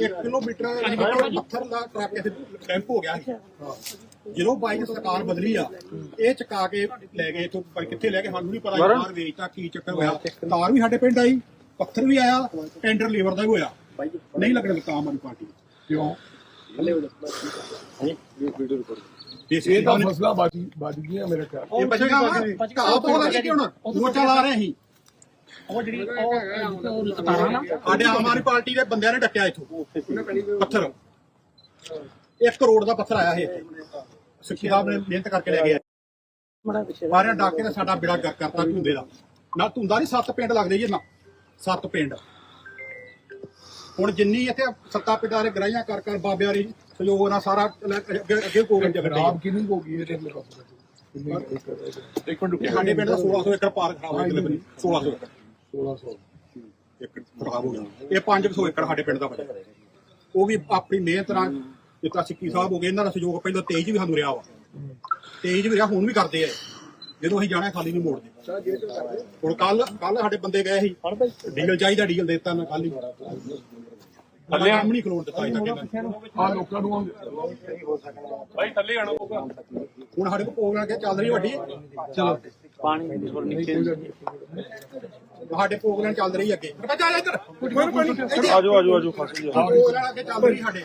1 kilometre ਪੱਥਰ ਦਾ truck ਇੱਥੇ damp ਹੋ ਗਿਆ ਸੀ। ਜਦੋਂ ਬਾਈਕ ਸਰਕਾਰ ਬਦਲੀ ਆ ਇਹ ਚਕਾ ਕੇ ਲੈ ਗਏ ਇਥੋਂ ਕਿੱਥੇ ਲੈ ਕੇ ਸਾਨੂੰ ਨਹੀਂ ਪਤਾ ਬਾਹਰ ਵੇਚਤਾ ਕੀ ਚੱਕਰ ਹੋਇਆ। ਤਾਰ ਵੀ ਸਾਡੇ ਪਿੰਡ ਆਈ ਪੱਥਰ ਵੀ ਆਇਆ ਟੈਂਡਰ ਲੀਵਰ ਦਾ ਵੀ ਹੋਇਆ। ਨਹੀਂ ਲੱਗਣ ਦਿੱਤਾ ਆਮ ਆਦਮੀ ਪਾਰਟੀ ਨੇ। ਕਿਉਂ? ਇਸ ਇਹ ਤਾਂ ਫਸਲਾ ਬਾਜੀ ਬਾਜ ਗਈਆਂ ਮੇਰੇ ਖਿਆਲ। ਇਹ ਬਚਗਾ ਘਾਹ ਬਹੁਤ ਲੱਗੀ ਹੁਣ ਮੋਰਚਾ ਲਾ ਰਹੇ ਸੀ। ਉਹ ਜਿਹੜੀ ਉਹ ਤਾਰਾਂ ਨਾ। ਸਾਡੇ ਆਮ ਆਦਮੀ ਪਾਰਟੀ ਦੇ ਬੰਦਿਆਂ ਨੇ ਡੱਕਿਆ ਇਥੋਂ। ਪੱਥਰ। 1 ਕਰੋੜ ਦਾ ਪੱਥਰ ਆਇਆ ਇਹ। ਸਿੱਖੀ ਸਾਹਿਬ ਨੇ ਮਿਹਨਤ ਕਰਕੇ ਲੈ ਗਿਆ। ਮਾਰਿਆ ਡਾਕੇ ਨੇ ਸਾਡਾ ਬਿੜਾ ਕਰ ਕਰਤਾ ਧੁੰਦੇ ਦਾ। ਨਾ ਧੁੰਦਾ ਨਹੀਂ ਸੱਤ ਪਿੰਡ ਲੱਗਦੇ ਜੀ ਨਾ ਸੱਤ ਪਿੰਡ। ਹੁਣ ਜਿੰਨੀ ਇੱਥੇ ਸੱਤਾ ਪਿੰਡਾਂ ਦੇ ਗਰਾਈਆਂ ਕਰ ਕਰ ਬਾਬਿਆਂ ਦੀ ਸਹਿਯੋਗ ਨਾਲ ਸਾਰਾ ਅੱਗੇ ਅੱਗੇ ਕੋਗਨ ਚੱਲ ਖਰਾਬ ਕਿੰਨੀ ਕੁ ਹੋ ਗਈ ਇਹਦੇ ਮੇਰੇ ਪਾਸ ਕਿੰਨੀ ਇੱਕ ਮਿੰਟ ਰਿਹਾ ਸਾਡੇ ਪਿੰਡ ਦਾ 1600 ਏਕੜ ਪਾਰ ਖਰਾਬ ਹੋ ਗਿਆ। 1600 ਏਕੜ। 1600 ਏਕੜ ਖਰਾਬ ਹੋ ਗਿਆ ਇਹ 500 ਏਕੜ ਸਾਡੇ ਪਿੰਡ ਦਾ ਬਚਿਆ ਉਹ ਵੀ ਆਪਣੀ ਮਿਹਨਤ ਨਾਲ ਜਿੱਤਾ ਸਿੱਕੀ ਸਾਹਿਬ ਹੋ ਗਏ, ਇਹਨਾਂ ਦਾ ਸਹਿਯੋਗ ਪਹਿਲਾਂ ਤੇਜ ਵੀ ਸਾਨੂੰ ਰਿਹਾ ਵਾ। ਤੇਜ ਵੀ ਰਿਹਾ, ਹੁਣ ਵੀ ਕਰਦੇ ਆ ਜਦੋਂ ਅਸੀਂ ਜਾਣਾ, ਖਾਲੀ ਨਹੀਂ ਮੋੜਦੇ। ਹੁਣ ਕੱਲ ਕੱਲ ਸਾਡੇ ਬੰਦੇ ਗਏ ਸੀ। ਡੀਜ਼ਲ ਚਾਹੀਦਾ, ਡੀਜ਼ਲ ਦੇ ਦਿੱਤਾ ਮੈਂ ਕੱਲ ਹੀ। ਹੱਲੇ ਆਮ ਨਹੀਂ ਖਲੋਣ ਦਿੱਤਾ ਅਜੇ ਤੱਕ। ਇਹਨਾਂ ਨੇ। ਆ ਲੋਕਾਂ ਨੂੰ ਹੁਣ ਸਾਡੇ ਕੋਲ ਪ੍ਰੋਗਰਾਮ ਕਿ ਚੱਲ ਰਹੀ ਵੱਡੀ? ਚਲੋ। ਸਾਡੇ ਪ੍ਰੋਗਰਾਮ ਚੱਲ ਰਹੀ ਅੱਗੇ। ਮੈਂ ਚੱਲ ਇੱਧਰ। ਆਜੋ ਆਜੋ ਆਜੋ ਫਸ ਗਿਆ ਪ੍ਰੋਗਰਾਮ ਅੱਗੇ ਚੱਲ ਰਹੀ ਸਾਡੇ।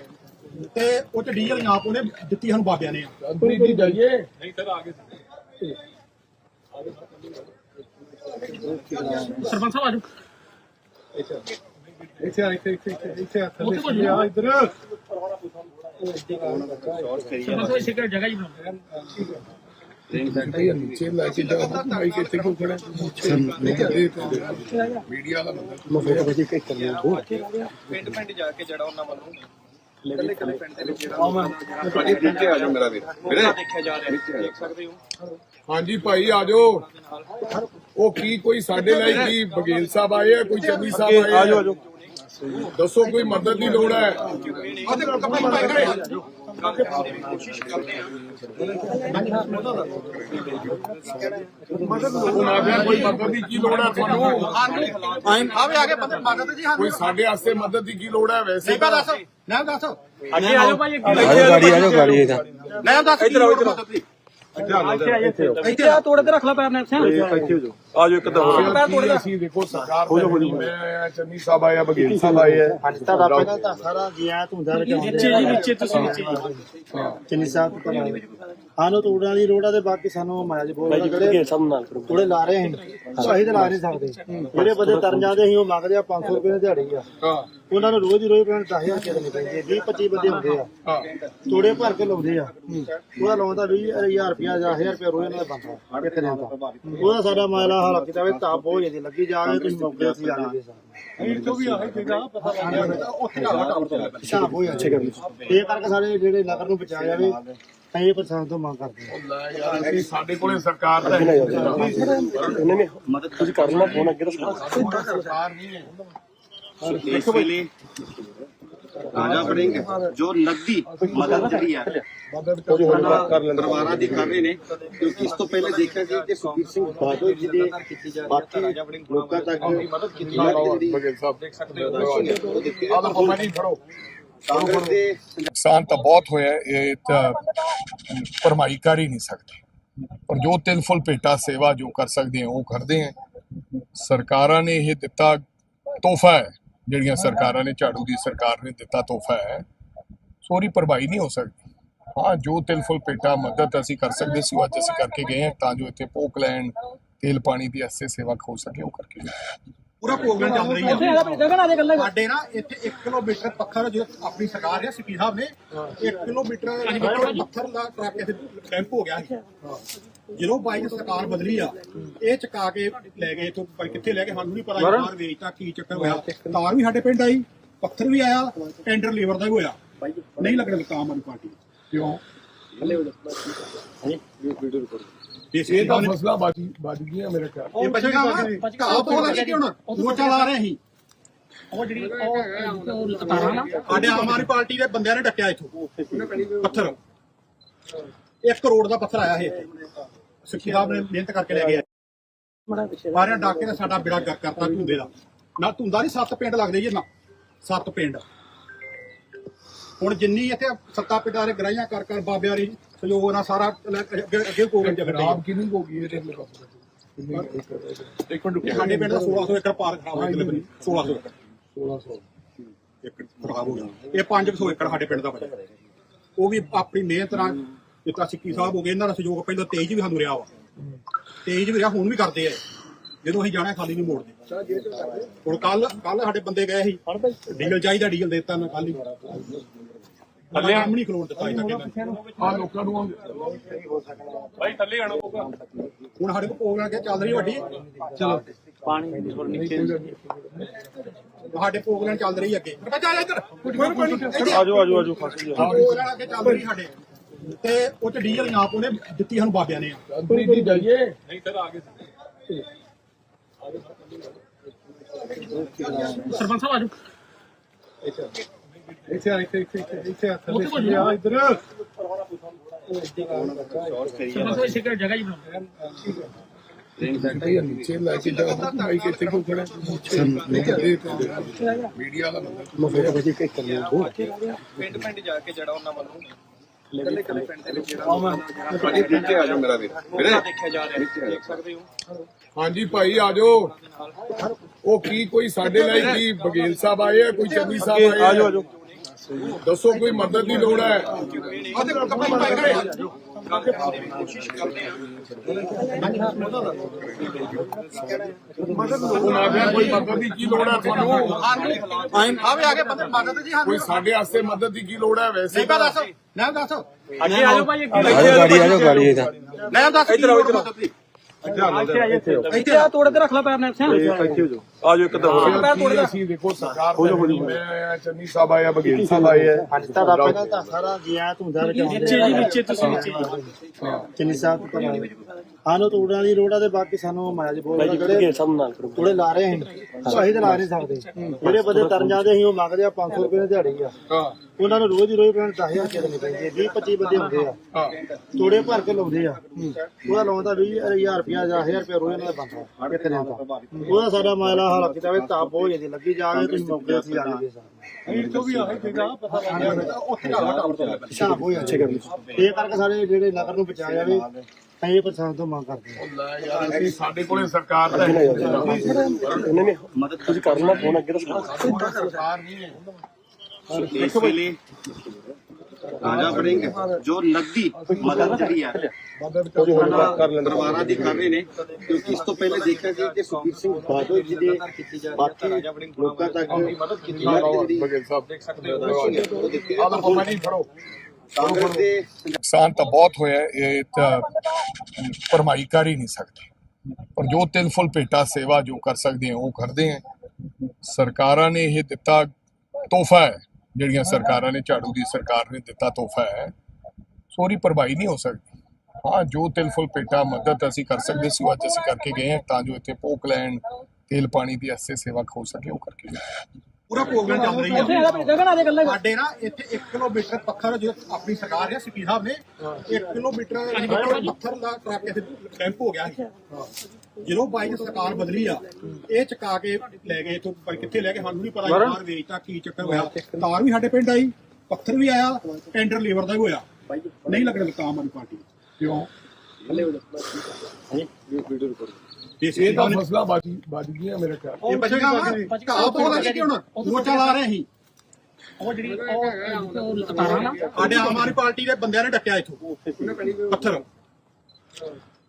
ਤੇ ਉਹ ਚ ਡੀਜ਼ਲ ਨਾ ਉਹਨੇ ਦਿੱਤੀ ਸਾਨੂੰ ਬਾਬਿਆਂ ਨੇ। ਜਾਈਏ। ਸਰਪੰਚ ਸਾਹਿਬ ਆਜੋ। ਇੱਥੇ ਆ ਇੱਥੇ ਇੱਥੇ ਇੱਥੇ ਇੱਥੇ ਆ ਉੱਥੇ ਕੋਈ ਆ ਇੱਧਰ ਸਰਪੰਚ ਸਾਹਿਬ ਇਸੇ ਕਰ ਜਗ੍ਹਾ ਹੀ ਬਣਾਓ ਨਹੀਂ ਨੀਚੇ ਲੈ ਕੇ ਜਾਓ ਭਾਈ ਕਿੱਥੇ ਕਿਉਂ ਖੜਾ ਮੀਡੀਆ ਵਾਲਾ ਬੰਦਾ ਪਿੰਡ ਪਿੰਡ ਜਾ ਕੇ ਜਿਹੜਾ ਉਹਨਾਂ ਵੱਲੋਂ ਕੱਲੇ ਕੱਲੇ ਪਿੰਡ ਦੇ ਵਿੱਚ ਜਿਹੜਾ ਨੀਚੇ ਆ ਜਾਓ ਮੇਰਾ ਵੀਰ ਵੀਰੇ ਦੇਖਿਆ ਜਾ ਰਿਹਾ ਦੇਖ ਸਕਦੇ ਹੋ ਹਾਂਜੀ ਭਾਈ ਆ ਜਾਓ। ਉਹ ਕੀ ਕੋਈ ਸਾਡੇ ਲਈ ਕੀ? ਬਗੇਲ ਸਾਹਿਬ ਆਏ ਆ ਕੋਈ ਚੰਨੀ ਸਾਹਿਬ ਆਏ ਆ ਜਾਓ। ਦੱਸੋ ਕੋਈ ਮਦਦ ਦੀ ਲੋੜ ਹੈ? ਉਹਦੇ ਕੱਪੜੇ ਪਾਈ ਖੜੇ ਉਹ ਆ ਗਿਆ ਕੋਈ ਮਦਦ ਦੀ ਕੀ ਲੋੜ ਹੈ ਤੁਹਾਨੂੰ? ਆਵੇ ਆ ਕੇ ਬੰਦੇ ਮਦਦ ਜੀ ਸਾਨੂੰ ਕੋਈ ਸਾਡੇ ਵਾਸਤੇ ਮਦਦ ਦੀ ਕੀ ਲੋੜ ਹੈ ਵੈਸੇ? ਨਹੀਂ ਦੱਸ ਨਾ ਦੱਸ ਅੱਗੇ ਆਜੋ ਭਾਈ ਅੱਗੇ ਗਾੜੀ ਆਜੋ ਗਾੜੀ। ਇਹਦਾ ਨਾ ਦੱਸ ਇੱਧਰ ਆਓ ਇੱਧਰ ਇੱਥੇ ਆ ਤੋੜ ਕੇ ਰੱਖ ਲੈ ਪੈਰ ਨੇ ਇੱਥੇ ਆਜੋ ਇੱਕ ਦਫਾ ਕੀ ਅਸੀਂ ਦੇਖੋ ਸਰਕਾਰ ਹੋ ਜਾਓ ਮੈਂ ਆਇਆ ਚੰਨੀ ਸਾਹਿਬ ਆਇਆ ਬਗੇਲ ਸਾਹਿਬ ਆਏ ਆ। ਤੁਹਾਡਾ ਪਹਿਲਾਂ ਤਾਂ ਸਾਰਾ ਗਿਆ ਧੁੰਦਾ ਵਿੱਚ ਨੀਚੇ ਜੀ ਨੀਚੇ ਤੁਸੀਂ ਨੀਚੇ। ਜੀ ਚੰਨੀ ਸਾਹਿਬ ਤੋਂ ਪਹਿਲਾਂ ਸਾਨੂੰ ਤੂੜਾਂ ਦੀ ਲੋੜ ਆ ਤੇ ਬਾਕੀ ਸਾਨੂੰ ਮਾਇਆ ਜੀ ਬੋਲ ਜਿਹੜੇ ਤੂੜੇ ਲਾ ਰਹੇ ਅਸੀਂ ਅਸੀਂ ਤਾਂ ਲਾ ਨਹੀਂ ਸਕਦੇ। ਜਿਹੜੇ ਬੰਦੇ ਤਰਨ ਜਾਂਦੇ ਅਸੀਂ ਉਹ ਮੰਗਦੇ ਆ 500 ਰੁਪਏ ਦੀ ਦਿਹਾੜੀ ਆ। ਹਾਂ। ਉਹਨਾਂ ਨੂੰ ਰੋਜ਼ ਹੀ ਰੋਜ਼ ਪੈਣ 10000 ਰੁਪਏ ਦੇਣੇ ਪੈਂਦੇ। 20 25 ਬੰਦੇ ਹੁੰਦੇ ਆ। ਹਾਂ। ਤੂੜੇ ਭਰ ਕੇ ਲਾਉਂਦੇ ਆ। ਉਹਦਾ ਲਾਉਂਦਾ 20000 ਰੁਪਿਆ ਜਾਂ 1000 ਰੁਪਏ ਰੋਜ਼ ਇਹਨਾਂ ਦਾ ਬੰਦਾ ਦਿਨ ਦਾ। ਉਹਦਾ ਸਾਡਾ ਮਾਇਲਾ ਹਾਲ ਕੀਤਾ ਵੇ ਤਾਂ ਬਹੁਤ ਜ਼ਿਆਦਾ ਲੱਗੀ। ਜਾ ਰਹੇ ਤੁਸੀਂ ਮੌਕੇ ਅਸੀਂ ਆ ਨਹੀਂ ਦੇ ਸਕਦੇ ਇੱਥੋਂ ਵੀ ਆਏ ਸੀਗਾ ਪਤਾ ਲੱਗ ਗਿਆ। ਉੱਥੇ ਜਾ ਟਾਵਰ ਤੋਂ ਹਿਸਾਬ ਹੋ ਜਾਂਦਾ ਇਹ ਕਰਕੇ ਸਾਡੇ ਜਿਹੜੇ ਨਗਰ ਨੂੰ ਬਚਾਇਆ ਜਾਵੇ। ਅਸੀਂ ਇਹ ਪ੍ਰਸ਼ਾਸਨ ਤੋਂ ਮੰਗ ਕਰਦੇ ਹਾਂ। ਲੈ ਯਾਰ ਸਾਡੇ ਕੋਲੇ ਸਰਕਾਰ ਦਾ ਹੈ ਸਰਕਾਰ ਨਹੀਂ ਹੈ। ਇਸ ਵੇਲੇ ਰਾਜਾ ਬਣेंगे ਜੋ ਨਕਦੀ ਮਦਦ ਜਿਹੜੀ ਹੈ ਮਦਦ ਕਰੋ ਪਰਿਵਾਰਾਂ ਦੀ ਕਰ ਰਹੇ ਨੇ ਕਿਉਂਕਿ ਇਸ ਤੋਂ ਪਹਿਲੇ ਦੇਖਿਆ ਸੀ ਕਿ ਸੁਖਬੀਰ ਸਿੰਘ ਬਾਦਲ ਜੀ ਦੇ ਬਾਕੀ ਲੋਕਾਂ ਤੱਕ ਮਦਦ ਕੀਤੀ ਜਾ ਰਹੀ ਹੈ। ਬਗੇਲ ਸਾਹਿਬ। ਦੇਖ ਸਕਦੇ ਹੋ ਆਹ ਪਮਾ ਨਹੀਂ ਫੜੋ ਕਾਂਗਰਸ ਦੇ ਨੁਕਸਾਨ ਤਾਂ ਬਹੁਤ ਹੋਇਆ ਇਹ ਤਾਂ ਭਰਮਾਈ ਕਰ ਹੀ ਨਹੀਂ ਸਕਦੇ। ਪਰ ਜੋ ਤਿਲ ਫੁੱਲ ਭੇਟਾ ਸੇਵਾ ਜੋ ਕਰ ਸਕਦੇ ਆ, ਉਹ ਕਰਦੇ ਆ। ਸਰਕਾਰਾਂ ਨੇ ਇਹ ਦਿੱਤਾ ਤੋਹਫਾ ਹੈ, ਜਿਹੜੀਆਂ ਸਰਕਾਰਾਂ ਨੇ, ਝਾੜੂ ਦੀ ਸਰਕਾਰ ਨੇ ਦਿੱਤਾ ਤੋਹਫਾ ਹੈ, ਸੋਰੀ, ਭਰਮਾਈ ਨਹੀਂ ਹੋ ਸਕਦੀ। ਹਾਂ, ਜੋ ਤਿਲ ਫੁੱਲ ਭੇਟਾ ਮਦਦ ਅਸੀਂ ਕਰ ਸਕਦੇ ਸੀ, ਉਹ ਅੱਜ ਅਸੀਂ ਕਰਕੇ ਗਏ ਹਾਂ ਤਾਂ ਜੋ ਇੱਥੇ ਪੋਕ ਲੈਣ, ਤੇਲ ਪਾਣੀ ਦੀ ਅਸੇ ਸੇਵਾ ਹੋ ਸਕੇ, ਉਹ ਕਰਕੇ ਗਏ। ਪੂਰਾ ਪ੍ਰੋਗਰਾਮ ਚੱਲ ਰਹੀ ਇੱਥੇ ਆ। ਆ ਜਾ ਜਗ੍ਹਾ ਨਾ ਦੇ ਗੱਲਾਂ ਸਾਡੇ ਨਾ ਇੱਥੇ 1 ਕਿਲੋਮੀਟਰ ਪੱਥਰ ਜੋ ਆਪਣੀ ਸਰਕਾਰ ਹੈ ਸਿੱਪੀ ਸਾਹਿਬ ਨੇ 1 ਕਿਲੋਮੀਟਰ ਪੱਥਰ ਦਾ ਟਰੱਕ ਇੱਥੇ ਡੈਂਪ ਹੋ ਗਿਆ ਸੀ। ਜਦੋਂ ਬਾਈਕ ਸਰਕਾਰ ਬਦਲੀ ਆ ਇਹ ਚਕਾ ਕੇ ਲੈ ਗਏ ਇਥੋਂ ਕਿੱਥੇ ਲੈ ਕੇ ਸਾਨੂੰ ਨਹੀਂ ਪਤਾ ਬਾਹਰ ਵੇਚਤਾ ਕੀ ਚੱਕਰ ਹੋਇਆ। ਤਾਰ ਵੀ ਸਾਡੇ ਪਿੰਡ ਆਈ ਪੱਥਰ ਵੀ ਆਇਆ ਟੈਂਡਰ ਲੀਵਰ ਦਾ ਵੀ ਹੋਇਆ। ਨਹੀਂ ਲੱਗਣ ਦਿੱਤਾ ਆਮ ਆਦਮੀ ਪਾਰਟੀ। ਕਿਉਂ? ਇਸ ਇਹ ਤਾਂ ਫਸਲਾ ਬਾਜੀ ਬਾਜ ਗਈਆਂ ਮੇਰੇ ਖਿਆਲ ਇਹ ਬਚਗਾ ਘਾਹ ਬਹੁਤ ਲੱਗੀ ਹੁਣ। ਮੋਰਚਾ ਲਾ ਰਹੇ ਸੀ। ਉਹ ਜਿਹੜੀ ਉਹ ਤਾਰਾਂ ਨਾ ਸਾਡੇ ਆਮ ਆਦਮੀ ਪਾਰਟੀ ਦੇ ਬੰਦਿਆਂ ਨੇ ਡੱਕਿਆ ਇਥੋਂ। ਪੱਥਰ। 1 ਕਰੋੜ ਦਾ ਪੱਥਰ ਆਇਆ ਇਹ ਇੱਥੇ ਸਿੱਖੀ ਸਾਹਿਬ ਨੇ ਮਿਹਨਤ ਕਰਕੇ ਲੈ ਗਿਆ ਮਾਰਿਆ ਡਾਕੇ ਨੇ ਸਾਡਾ ਬਿੜਾ ਕਰਤਾ ਧੁੰਦੇ ਦਾ। ਨਾ ਧੁੰਦਾ ਨਹੀਂ ਸੱਤ ਪਿੰਡ ਲੱਗਦੇ ਜੀ ਨਾ ਸੱਤ ਪਿੰਡ। ਹੁਣ ਜਿੰਨੀ ਇੱਥੇ ਸੱਤਾ ਪਿੰਡਾਂ ਦੇ ਗਰਾਈਆਂ ਕਰ ਕਰ ਬਾਬਿਆਂ ਦੀ ਸਹਿਯੋਗ ਨਾਲ ਸਾਰਾ ਲੈ ਅੱਗੇ ਅੱਗੇ ਚੱਲ ਰਿਹਾ ਖਰਾਬ ਕਿੰਨੀ ਹੋ ਗਈ ਇਹਦੇ ਲਈ ਇੱਕ ਮਿੰਟ ਰੁਕਿਆ ਸਾਡੇ ਪਿੰਡ ਦਾ 1600 ਏਕੜ ਪਾਰਕ ਖਰਾਬ ਹੋਇਆ ਕਿਲੇ 1600 ਏਕੜ। 1600 ਏਕੜ ਖਰਾਬ ਹੋ ਗਿਆ। ਇਹ 500 ਏਕੜ ਸਾਡੇ ਪਿੰਡ ਦਾ ਬਚਿਆ। ਉਹ ਵੀ ਆਪਣੀ ਮਿਹਨਤ ਨਾਲ ਜਿੱਦਾਂ ਸਿੱਕੀ ਸਾਹਿਬ ਹੋ ਗਏ ਇਹਨਾਂ ਦਾ ਸਹਿਯੋਗ ਪਹਿਲਾਂ ਤੇਜ ਵੀ ਸਾਨੂੰ ਰਿਹਾ ਵਾ। ਤੇਜ ਵੀ ਰਿਹਾ ਹੁਣ ਵੀ ਕਰਦੇ ਆ ਜਦੋਂ ਅਸੀਂ ਜਾਣਾ ਖਾਲੀ ਨਹੀਂ ਮੋੜਦੇ। ਹੁਣ ਕੱਲ ਕੱਲ ਸਾਡੇ ਬੰਦੇ ਗਏ ਸੀ। ਡੀਜ਼ਲ ਚਾਹੀਦਾ ਡੀਜ਼ਲ ਦੇ ਦਿੱਤਾ ਨਾ ਕੱਲ ਹੀ। ਥੱਲੇ ਆਮ ਨਹੀਂ ਖਲੋਣ ਦਿੱਤਾ ਇਹਨਾਂ ਨੇ ਆ ਲੋਕਾਂ ਨੂੰ ਭਾਈ ਥੱਲੇ ਆਣਾ ਪਊਗਾ। ਹੁਣ ਸਾਡੇ ਕੋਲ ਪ੍ਰੋਗਰਾਮ ਕਿ ਚੱਲ ਰਹੀ ਵੱਡੀ? ਚਲੋ। ਪਾਣੀ ਥੋੜਾ ਨੀਚੇ ਸਾਡੇ ਪ੍ਰੋਗਰਾਮ ਚੱਲ ਰਹੀ ਅੱਗੇ। ਚੱਲ ਇੱਧਰ ਕੁਝ ਹੋਰ ਪਾਣੀ ਆਜੋ ਆਜੋ ਆਜੋ ਫਸ ਗਿਆ ਪ੍ਰੋਗਰਾਮ ਅੱਗੇ ਚੱਲ ਰਹੀ ਸਾਡੇ। ਤੇ ਉਹ ਚ ਡੀਜ਼ਲ ਨਾ ਪਾਉਣੇ ਦਿੱਤੀ ਸਾਨੂੰ ਬਾਬਿਆਂ ਨੇ। ਦੀ ਜਾਈਏ। ਨਹੀਂ ਸਰ ਆ ਗਏ ਸਰਪੰਚ ਸਾਹਿਬ ਆਜੋ। ਇੱਥੇ ਆ ਇੱਥੇ ਇੱਥੇ ਇੱਥੇ ਇੱਥੇ ਆ ਥੱਲੇ ਆ ਇੱਧਰ। ਸਰਪੰਚ ਸਾਹਿਬ ਇਸੇ ਕਰ ਜਗ੍ਹਾ ਹੀ ਬਣਾਓ। ਇਹ ਨੀਚੇ ਲੈ ਕੇ ਜਾਓ। ਭਾਈ ਕਿੱਥੇ ਕੋ ਖੜਾ? ਮੀਡੀਆ ਵਾਲਾ ਬੰਦਾ। ਪਿੰਡ ਪਿੰਡ ਜਾ ਕੇ ਜਿਹੜਾ ਉਹਨਾਂ ਵੱਲੋਂ ਭਾਜੀ ਨੀਚੇ ਆ ਜਾਓ ਮੇਰਾ ਵੀਰ। ਵੀਰੇ। ਦੇਖਿਆ ਜਾ ਰਿਹਾ। ਦੇਖ ਸਕਦੇ ਹੋ? ਹਾਂਜੀ ਭਾਈ ਆ ਜਾਓ। ਉਹ ਕੀ ਕੋਈ ਸਾਡੇ ਲਈ ਕੀ ਬਗੇਲ ਸਾਹਿਬ ਆਏ ਆ ਕੋਈ ਚੰਨੀ ਸਾਹਿਬ ਆਏ ਆ? ਆਜੋ ਆਜੋ ਦੱਸੋ ਕੋਈ ਮਦਦ ਦੀ ਲੋੜ ਹੈ? ਉਹਦੇ ਕੋਲ ਕੱਪੜੇ ਖੜੇ ਆ। ਗਿਆ ਕੋਈ ਮਦਦ ਦੀ ਕੀ ਲੋੜ ਹੈ ਤੁਹਾਨੂੰ? ਆਵੇ ਆ ਕੇ ਬੰਦੇ ਮਦਦ ਜੀ ਹਾਂ ਕੋਈ ਸਾਡੇ ਵਾਸਤੇ ਮਦਦ ਦੀ ਕੀ ਲੋੜ ਹੈ ਵੈਸੇ? ਨਹੀਂ ਦੱਸ ਨਾ ਦੱਸ। ਅੱਗੇ ਆਜੋ ਭਾਈ ਅੱਗੇ ਗਾੜੀ ਆਜੋ ਗਾੜੀ ਇਹਦਾ ਲੈ ਦੱਸ ਇੱਧਰ ਆਓ ਇੱਧਰ ਇੱਥੇ ਆ ਤੋੜ ਕੇ ਰੱਖ ਲਾ ਪੈਰ ਨਾਲ ਸਿਆ ਆ। ਜਾਓ। ਇੱਕ ਤਾਂ ਹੋਰ। ਅਸੀਂ ਦੇਖੋ ਸਰਕਾਰ ਹੋ ਜਾਓ। ਮੈਂ ਆਇਆ ਚੰਨੀ ਸਾਹਿਬ ਆਇਆ ਬਗੇਲ ਸਾਹਿਬ ਆਏ ਆ। ਹਾਂਜੀ ਤੁਹਾਡਾ ਪਹਿਲਾਂ ਤਾਂ ਸਾਰਾ ਗਿਆ ਧੁੰਦਾ ਵਿੱਚ ਨੀਚੇ ਜੀ ਨੀਚੇ ਤੁਸੀਂ ਨੀਚੇ ਕਿੰਨੀ ਸਾਹਿਬ ਤੋਂ ਸਾਨੂੰ ਤੋੜਾਂ ਦੀ ਆ ਤੇ ਬਾਕੀ ਸਾਨੂੰ ਮਾਇਆ ਜੀ ਬਹੁਤ ਜਿਹੜੇ ਸਭ ਨਾਲ ਕਰੋ। ਤੋੜੇ ਲਾ ਰਹੇ ਅਸੀਂ ਅਸੀਂ ਤਾਂ ਲਾ ਨਹੀਂ ਸਕਦੇ। ਜਿਹੜੇ ਬੰਦੇ ਤਰਨ ਜਾਂਦੇ ਅਸੀਂ ਉਹ ਮੰਗਦੇ ਆ 500 ਰੁਪਏ ਦੀ ਦਿਹਾੜੀ ਆ। ਹਾਂ। ਉਹਨਾਂ ਨੂੰ ਰੋਜ਼ ਹੀ ਰੋਜ਼ ਪੈਣ 10000 ਰੁਪਏ ਦੇਣੇ ਪੈਂਦੇ 20 25 ਬੰਦੇ ਹੁੰਦੇ ਆ। ਹਾਂ। ਤੋੜੇ ਭਰ ਕੇ ਲਾਉਂਦੇ ਆ। ਉਹਦਾ ਲਾਉਂਦਾ 20000 ਰੁਪਿਆ ਜਾਂ 1000 ਰੁਪਿਆ ਰੋਜ਼ ਇਹਨਾਂ ਦਾ ਬੰਦਾ ਇੱਕ ਦਿਨ ਦਾ। ਉਹਦਾ ਸਾਡਾ ਮਾਇਲਾ ਹਾਲ ਕੀਤਾ ਵੇ ਤਾਂ ਬਹੁਤ ਜਿਹੀ ਲੱਗੀ ਜਾਵੇ ਤੁਸੀਂ ਮੌਕੇ ਆ ਜਾਈਏ ਵੀਰ ਤੋਂ ਵੀ ਆਏ ਸੀਗਾ ਪਤਾ ਲੱਗ ਗਿਆ ਉੱਥੇ ਜਾ ਟਾਵਰ ਤੋਂ ਹਿਸਾਬ ਹੋ ਅੱਛੇ। ਕਰ ਇਹ ਕਰਕੇ ਸਾਰੇ ਜਿਹੜੇ ਨਗਰ ਨੂੰ ਬਚਾਇਆ ਜਾਵੇ ਇਹ ਪ੍ਰਸ਼ਾਸਨ ਤੋਂ ਮੰਗ ਕਰਦੇ ਹਾਂ ਲੈ ਯਾਰ ਅਸੀਂ ਸਾਡੇ ਕੋਲੇ ਸਰਕਾਰ ਤਾਂ ਹੈ ਨਹੀਂ। ਮਦਦ ਤੁਸੀਂ ਕਰ ਲੈਣਾ ਫੋਨ ਅੱਗੇ ਤਾਂ ਸਰਕਾਰ ਨਹੀਂ ਹੈ। ਇਸ ਵੇਲੇ ਰਾਜਾ ਵੜਿੰਗ ਜੋ ਨਕਦੀ ਮਦਦ ਜਿਹੜੀ ਹੈ ਪਰਿਵਾਰਾਂ ਦੀ ਕਰ ਰਹੇ ਨੇ। ਕਿਉਂਕਿ ਇਸ ਤੋਂ ਪਹਿਲੇ ਦੇਖਿਆ ਸੀ ਕਿ ਸੁਖਬੀਰ ਸਿੰਘ ਬਾਦਲ ਜੀ ਦੇ ਬਾਕੀ ਲੋਕਾਂ ਤੱਕ ਮਦਦ ਕੀਤੀ ਜਾ ਰਹੀ ਜਿਹੜੀ ਬਗੇਲ ਸਾਹਿਬ ਦੇਖ ਸਕਦੇ ਹੋ ਉਹ ਦਿੱਤੀ ਆਹ ਲਓ ਨਹੀਂ ਫੜੋ ਕਾਂਗਰਸ ਦੇ ਨੁਕਸਾਨ ਤਾਂ ਬਹੁਤ ਹੋਇਆ ਇਹ ਤਾਂ ਕਰ ਹੀ ਨਹੀਂ ਸਕਦੇ। ਪਰ ਜੋ ਤਿਲ ਫੁੱਲ ਭੇਟਾ ਸੇਵਾ ਜੋ ਕਰ ਸਕਦੇ ਹਾਂ ਉਹ ਕਰਦੇ ਹਾਂ। ਸਰਕਾਰਾਂ ਨੇ ਇਹ ਦਿੱਤਾ ਤੋਹਫਾ ਹੈ। ਜਿਹੜੀਆਂ ਸਰਕਾਰਾਂ ਨੇ ਝਾੜੂ ਦੀ ਸਰਕਾਰ ਨੇ ਦਿੱਤਾ ਤੋਹਫਾ ਹੈ। ਸੋਰੀ ਭਰਮਾਈ ਨਹੀਂ ਹੋ ਸਕਦੀ। ਹਾਂ ਜੋ ਤਿਲ ਫੁੱਲ ਭੇਟਾ ਮਦਦ ਅਸੀਂ ਕਰ ਸਕਦੇ ਸੀ ਉਹ ਅੱਜ ਅਸੀਂ ਕਰਕੇ ਗਏ ਹਾਂ ਤਾਂ ਜੋ ਇੱਥੇ ਪੋਕ ਲੈਣ ਤੇਲ ਪਾਣੀ ਦੀ ਅਸੇ ਸੇਵਾ ਹੋ ਸਕੇ ਉਹ ਕਰਕੇ ਗਏ। ਪੂਰਾ ਪ੍ਰੋਗਰਾਮ ਚੱਲ ਰਹੀ ਆ। ਸਾਡੇ ਨਾ ਇੱਥੇ 1 ਕਿਲੋਮੀਟਰ ਪੱਥਰ ਜੋ ਆਪਣੀ ਸਰਕਾਰ ਹੈ ਸਿੱਕੀ ਸਾਹਿਬ ਨੇ 1 ਕਿਲੋਮੀਟਰ ਪੱਥਰ ਦਾ ਟਰੱਕ ਇੱਥੇ ਕੈਂਪ ਹੋ ਗਿਆ ਜਦੋਂ ਬਾਈਕ ਸਰਕਾਰ ਬਦਲੀ ਆ ਇਹ ਚਕਾ ਕੇ ਲੈ ਗਏ ਇੱਥੋਂ ਪਰ ਕਿੱਥੇ ਲੈ ਗਏ ਸਾਨੂੰ ਨਹੀਂ ਪਤਾ ਬਾਹਰ ਵੇਚਤਾ ਕੀ ਚੱਕਰ ਹੋਇਆ। ਤਾਰ ਵੀ ਸਾਡੇ ਪਿੰਡ ਆਈ ਪੱਥਰ ਵੀ ਆਇਆ ਟੈਂਡਰ ਲੇਬਰ ਦਾ ਵੀ ਹੋਇਆ। ਨਹੀਂ ਲੱਗਣ ਆਮ ਆਦਮੀ ਪਾਰਟੀ ਕਿਉਂ? ਦੇਸ਼ ਇਹ ਤਾਂ ਫਸਲਾਂ ਬਾਜੀ ਬਾਜ ਗਈਆਂ ਮੇਰੇ ਖਿਆਲ। ਇਹ ਬਚੇਗਾ ਘਾਹ ਤੋਂ ਲੱਗ ਕੇ ਹੁਣ ਮੋਰਚਾ ਲਾ ਰਹੇ ਸੀ। ਉਹ ਜਿਹੜੀ ਉਹ ਤਾਰਾਂ ਨਾ। ਸਾਡੇ ਆਮ ਆਦਮੀ ਪਾਰਟੀ ਦੇ ਬੰਦਿਆਂ ਨੇ ਡੱਕਿਆ ਇੱਥੋਂ। ਪੱਥਰ।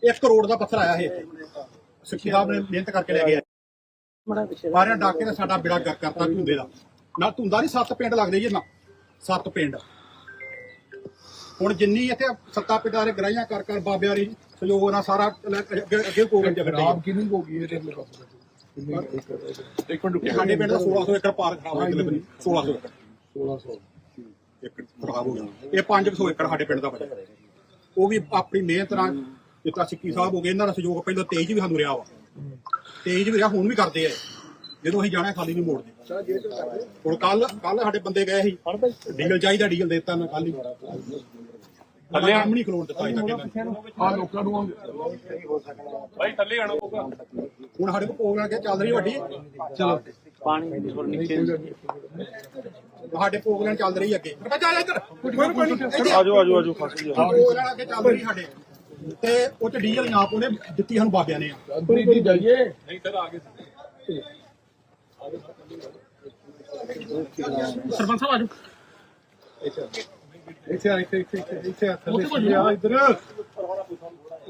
1 ਕਰੋੜ ਦਾ ਪੱਥਰ ਆਇਆ ਇਹ ਸਿੱਖੀ ਸਾਹਿਬ ਨੇ ਮਿਹਨਤ ਕਰਕੇ ਲੈ ਪਿੱਛੇ ਸਾਰਿਆਂ ਡਾਕੇ ਨੇ ਸਾਡਾ ਬਿੜਾ ਗਰ ਕਰਤਾ ਧੁੰਦੇ ਦਾ। ਨਾ ਧੁੰਦਾ ਨਹੀਂ ਸੱਤ ਪਿੰਡ ਲੱਗਦੇ ਜੀ ਨਾ ਸੱਤ ਪਿੰਡ। ਹੁਣ ਜਿੰਨੀ ਇੱਥੇ ਸੱਤਾ ਪਿੰਡਾਂ ਗਰਾਈਆਂ ਕਰ ਕਰ ਬਾਬਿਆਂ ਦੀ ਸਹਿਯੋਗ ਨਾਲ ਸਾਰਾ ਅੱਗੇ ਅੱਗੇ ਚੱਲ ਰਿਹਾ ਖਰਾਬ ਕਿੰਨੀ ਹੋ ਗਈ ਇਹਦੇ ਇੱਕ ਮਿੰਟ ਰੁਕਿਆ ਸਾਡੇ ਪਿੰਡ ਦਾ 1600 ਏਕੜ ਪਾਰਕ ਖਰਾਬ ਹੋਇਆ ਕਿਲੇ 1600 ਏਕੜ। 1600 ਏਕੜ ਖਰਾਬ ਹੋ ਗਿਆ। ਇਹ 500 ਏਕੜ ਸਾਡੇ ਪਿੰਡ ਦਾ ਬਚਿਆ। ਉਹ ਵੀ ਆਪਣੀ ਮਿਹਨਤ ਨਾਲ ਜਿੱਦਾਂ ਸਿੱਕੀ ਸਾਹਿਬ ਹੋ ਗਏ ਇਹਨਾਂ ਦਾ ਸਹਿਯੋਗ ਪਹਿਲਾਂ ਤੇਜ ਵੀ ਸਾਨੂੰ ਰਿਹਾ ਵਾ। ਤੇਜ ਵੀ ਰਿਹਾ ਹੁਣ ਵੀ ਕਰਦੇ ਆ ਜਦੋਂ ਅਸੀਂ ਜਾਣਾ ਖਾਲੀ ਨਹੀਂ ਮੋੜਦੇ। ਹੁਣ ਕੱਲ ਕੱਲ ਸਾਡੇ ਬੰਦੇ ਗਏ ਸੀ। ਡੀਜ਼ਲ ਚਾਹੀਦਾ ਡੀਜ਼ਲ ਦੇ ਦਿੱਤਾ ਨਾ ਕੱਲ ਹੀ। ਥੱਲੇ ਆਮ ਨਹੀਂ ਖਲੋਣ ਦਿੱਤਾ ਇਹਨਾਂ ਨੇ। ਆ ਲੋਕਾਂ ਨੂੰ ਭਾਈ ਥੱਲੇ ਆਣਾ ਪਊਗਾ। ਹੁਣ ਸਾਡੇ ਕੋਲ ਪ੍ਰੋਗਰਾਮ ਕਿ ਚੱਲ ਰਹੀ ਵੱਡੀ? ਚਲੋ। ਪਾਣੀ ਥੋੜਾ ਨੀਚੇ ਸਾਡੇ ਪ੍ਰੋਗਰਾਮ ਚੱਲ ਰਹੀ ਅੱਗੇ। ਬੱਚਾ ਆ ਇੱਧਰ। ਇੱਧਰ। ਆਜੋ ਆਜੋ ਆਜੋ ਫਸ ਗਿਆ ਪ੍ਰੋਗਰਾਮ ਅੱਗੇ ਚੱਲ ਰਹੀ ਸਾਡੇ। ਤੇ ਉਹ ਚ ਡੀਜ਼ਲ ਆਪ ਉਹਨੇ ਦਿੱਤੀ ਸਾਨੂੰ ਬਾਬਿਆਂ ਨੇ। ਆ ਜੀ ਜਾਈਏ। ਨਹੀਂ ਸਰ ਆ ਗਏ ਸਰਪੰਚ ਸਾਹਿਬ ਆਜੋ ਇੱਥੇ ਆ ਇੱਥੇ ਇੱਥੇ ਇੱਥੇ ਆ ਥੱਲੇ ਆ ਇੱਧਰ।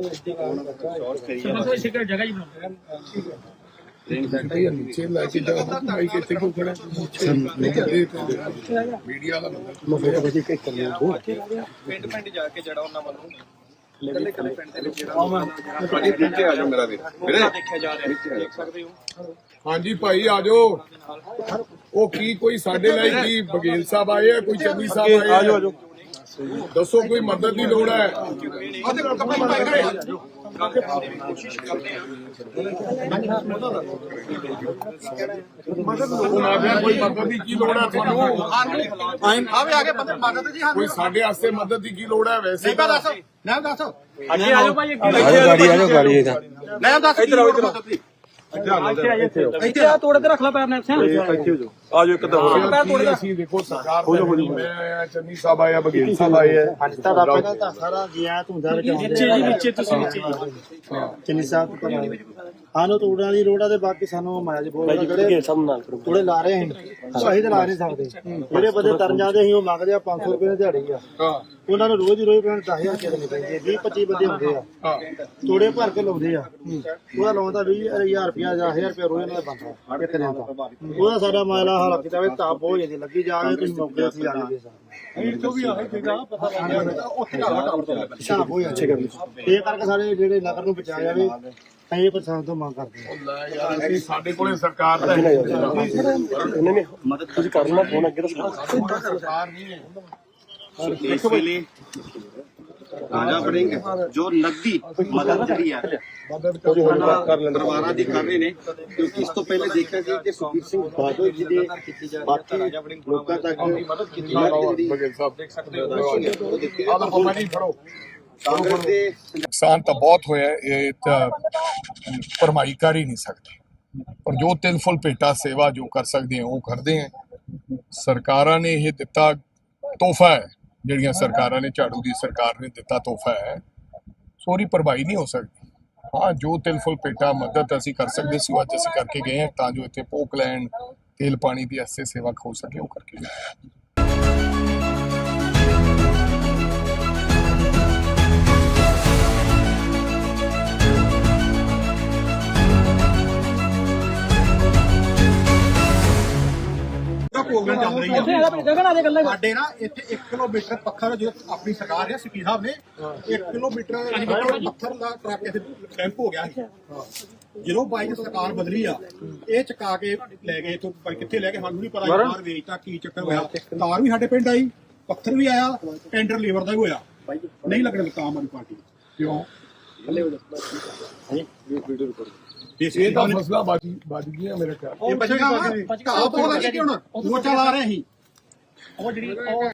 ਸਰਪੰਚ ਸਾਹਿਬ ਇਸੇ ਕਰ ਜਗ੍ਹਾ ਹੀ ਬਣਾਓ ਨੀਚੇ ਲੈ ਕੇ ਜਾਓ ਭਾਈ ਕਿੱਥੇ ਕਿਉਂ ਖੜਾ? ਮੀਡੀਆ ਵਾਲਾ ਬੰਦਾ। ਪਿੰਡ ਪਿੰਡ ਜਾ ਕੇ ਜਿਹੜਾ ਉਹਨਾਂ ਵੱਲੋਂ ਕੱਲੇ ਕੱਲੇ ਪਿੰਡ ਦੇ ਵਿੱਚ ਜਿਹੜਾ ਭਾਜੀ ਨੀਚੇ ਆ ਜਾਓ ਮੇਰਾ ਵੀਰ। ਵੀਰੇ। ਦੇਖਿਆ ਜਾ ਰਿਹਾ ਦੇਖ ਸਕਦੇ ਹੋ। ਹਾਂਜੀ ਭਾਈ ਆ ਜਾਓ। ਉਹ ਕੀ ਕੋਈ ਸਾਡੇ ਲਈ ਕੀ ਬਗੇਲ ਸਾਹਿਬ ਆਏ ਆ ਕੋਈ ਚੰਨੀ ਸਾਹਿਬ ਆਏ ਆਜੋ ਆਜੋ ਦੱਸੋ ਕੋਈ ਮਦਦ ਦੀ ਲੋੜ ਹੈ? ਖੜੇ ਆ। ਆ ਕੋਈ ਮਦਦ ਦੀ ਕੀ ਲੋੜ ਹੈ ਤੁਹਾਨੂੰ? ਆ ਵੀ ਆ ਕੇ ਬੰਦੇ ਮਦਦ ਜੀ ਹਾਂ ਕੋਈ ਸਾਡੇ ਵਾਸਤੇ ਮਦਦ ਦੀ ਕੀ ਲੋੜ ਹੈ ਵੈਸੇ? ਨਹੀਂ ਦੱਸ ਨਾ ਦੱਸ। ਅੱਗੇ ਆਜੋ ਭਾਈ ਅੱਗੇ ਗਾੜੀ ਆਜੋ ਗਾੜੀ ਇਹਦਾ ਨਾ ਦੱਸ ਇੱਧਰ ਆਓ ਇੱਧਰ ਇੱਥੇ ਆ ਤੋੜ ਕੇ ਰੱਖ ਲਾ ਪੈਰ ਨਾਲ ਸਿਆ ਆ ਜਾਓ। ਇੱਕ ਤਾਂ ਕੀ ਅਸੀਂ ਦੇਖੋ ਸਰਕਾਰ ਦਾ ਮੈਂ ਆਇਆ ਚੰਨੀ ਸਾਹਿਬ ਆਇਆ ਬਗੇਲ ਸਾਹਿਬ ਆਏ ਆ। ਹਾਂਜੀ ਤੁਹਾਡਾ ਪਹਿਲਾਂ ਤਾਂ ਸਾਰਾ ਗਿਆ ਧੁੰਦਾ ਵਿੱਚ ਨੀਚੇ ਜੀ ਨੀਚੇ ਤੁਸੀਂ ਨੀਚੇ ਚੰਨੀ ਸਾਹਿਬ ਤੋਂ ਪਤਾ ਸਾਨੂੰ ਤੋੜਾਂ ਦੀ ਲੋੜ ਆ ਤੇ ਬਾਕੀ ਸਾਨੂੰ ਮਾਇਆ ਜੀ ਬੋਲ ਜਿਹੜੇ ਸਭ ਨਾਲ ਤੋੜੇ ਲਾ ਰਹੇ ਅਸੀਂ ਅਸੀਂ ਤਾਂ ਲਾ ਨਹੀਂ ਸਕਦੇ। ਜਿਹੜੇ ਬੰਦੇ ਤਰਨ ਜਾਂਦੇ ਅਸੀਂ ਉਹ ਮੰਗਦੇ ਆ 500 ਰੁਪਏ ਦੀ ਦਿਹਾੜੀ ਆ। ਹਾਂ। ਉਹਨਾਂ ਨੂੰ ਰੋਜ਼ ਹੀ ਰੋਜ਼ ਪੈਣ 10000 ਰੁਪਏ ਦੇਣੇ ਪੈਂਦੇ 20 25 ਬੰਦੇ ਹੁੰਦੇ ਆ। ਹਾਂ। ਤੋੜੇ ਭਰ ਕੇ ਲਾਉਂਦੇ ਆ। ਉਹਦਾ ਲਾਉਂਦਾ 20000 ਰੁਪਇਆ ਜਾਂ 1000 ਰੁਪਇਆ ਰੋਜ਼ ਇਹਨਾਂ ਦਾ ਬੰਦਾ ਇੱਕ ਦਿਨ ਦਾ। ਉਹਦਾ ਸਾਡਾ ਮਾਇਲਾ ਹਾਲ ਕੀਤਾ ਵੇ ਤਾਂ ਬਹੁਤ ਜਾਂਦੀ ਲੱਗੀ ਜਾਵੇ ਤੁਸੀਂ ਮੌਕੇ ਅਸੀਂ ਆ ਗਏ ਉੱਥੇ ਜਾ ਟਾਵਰ ਤੋਂ। ਹਿਸਾਬ ਹੋ ਅੱਛੇ ਕਰ ਇਹ ਕਰਕੇ ਸਾਡੇ ਜਿਹੜੇ ਨਗਰ ਨੂੰ ਬਚਾਇਆ ਜਾਵੇ ਇਹ ਪ੍ਰਸ਼ਾਸਨ ਤੋਂ ਮੰਗ ਕਰਦੇ ਹਾਂ। ਲੈ ਯਾਰ ਅਸੀਂ ਸਾਡੇ ਕੋਲੇ ਸਰਕਾਰ ਦਾ ਹੈ ਮਦਦ ਤੁਸੀਂ ਕਰਨਾ ਫੋਨ ਅੱਗੇ ਸਰਕਾਰ ਨਹੀਂ ਹੈ। ਇਸ ਵੇਲੇ ਰਾਜਾ ਵੜਿੰਗ ਜੋ ਨਕਦੀ ਮਦਦ ਜਿਹੜੀ ਆ ਪਰਿਵਾਰਾਂ ਦੀ ਕਰ ਰਹੇ ਨੇ। ਕਿਉਂਕਿ ਇਸ ਤੋਂ ਪਹਿਲੇ ਦੇਖਿਆ ਸੀ ਕਿ ਸੁਖਬੀਰ ਸਿੰਘ ਬਾਦਲ ਜੀ ਦੇ ਬਾਕੀ ਲੋਕਾਂ ਤੱਕ ਮਦਦ ਕੀਤੀ ਜਿਹੜੀ ਬਗੇਲ ਸਾਹਿਬ ਦੇਖ ਸਕਦੇ ਹੋ ਆਹ ਜੀ ਫੜੋ। ਕਾਂਗਰਸ ਦੇ ਨੁਕਸਾਨ ਤਾਂ ਬਹੁਤ ਹੋਇਆ ਹੈ, ਇਹ ਤਾਂ ਭਰਮਾਈ ਕਰ ਹੀ ਨਹੀਂ ਸਕਦੇ। ਪਰ ਜੋ ਤਿਲ ਫੁੱਲ ਭੇਟਾ ਸੇਵਾ ਜੋ ਕਰ ਸਕਦੇ ਹਾਂ ਉਹ ਕਰਦੇ ਹਾਂ ਸਰਕਾਰਾਂ ਨੇ ਇਹ ਦਿੱਤਾ ਤੋਹਫਾ ਹੈ। ਜਿਹੜੀਆਂ ਸਰਕਾਰਾਂ ਨੇ ਝਾੜੂ ਦੀ ਸਰਕਾਰ ਨੇ ਦਿੱਤਾ ਤੋਹਫਾ ਹੈ, ਸੋਰੀ ਭਰਮਾਈ ਨਹੀਂ ਹੋ ਸਕਦੀ। ਹਾਂ, ਜੋ ਤਿਲ ਫੁੱਲ ਭੇਟਾ ਮਦਦ ਅਸੀਂ ਕਰ ਸਕਦੇ ਸੀ, ਉਹ ਅੱਜ ਅਸੀਂ ਕਰਕੇ ਗਏ ਹਾਂ, ਤਾਂ ਜੋ ਇੱਥੇ ਪੋਕ ਲੈਣ, ਤੇਲ ਪਾਣੀ ਦੀ ਐਸੇ ਸੇਵਾ ਖੋ ਸਕੇ, ਉਹ ਕਰਕੇ ਗਏ ਪ੍ਰੋਗਰਾਮ ਚੱਲ ਰਹੀ ਇੱਥੇ ਆ ਆ ਗਗਨ ਆ ਦੇ ਗੱਲਾਂ ਸਾਡੇ ਨਾ ਇੱਥੇ 1 ਕਿਲੋਮੀਟਰ ਪੱਥਰ ਜੋ ਆਪਣੀ ਸਰਕਾਰ ਹੈ ਸਿੱਪੀ ਸਾਹਿਬ ਨੇ। 1 ਕਿਲੋਮੀਟਰ ਪੱਥਰ ਦਾ ਟਰੱਕ ਇੱਥੇ ਕੈਂਪ ਹੋ ਗਿਆ ਸੀ। ਜਦੋਂ ਬਾਈਕ ਸਰਕਾਰ ਬਦਲੀ ਆ ਇਹ ਚਕਾ ਕੇ ਲੈ ਗਏ ਤੋਂ ਕਿੱਥੇ ਲੈ ਕੇ ਸਾਨੂੰ ਨਹੀਂ ਪਤਾ ਬਾਹਰ ਵੇਚਤਾ ਕੀ ਚੱਕਰ ਹੋਇਆ। ਤਾਰ ਵੀ ਸਾਡੇ ਪਿੰਡ ਆਈ ਪੱਥਰ ਵੀ ਆਇਆ ਟੈਂਡਰ ਲੀਵਰ ਦਾ ਵੀ ਹੋਇਆ। ਨਹੀਂ ਲੱਗਣ ਦਿੱਤਾ ਆਮ ਆਦਮੀ ਪਾਰਟੀ ਕਿਉਂ? ਦੇਸੀ ਇਹ ਤਾਂ ਫਸਲਾ ਬਾਜੀ ਬਾਜ ਗਈਆਂ ਮੇਰੇ ਖਿਆਲ। ਇਹ ਬਚੇਗਾ ਘਾਹ ਕੀ ਹੁਣ ਚਾਲ ਆ ਰਹੇ ਸੀ। ਉਹ ਜਿਹੜੀ ਉਹ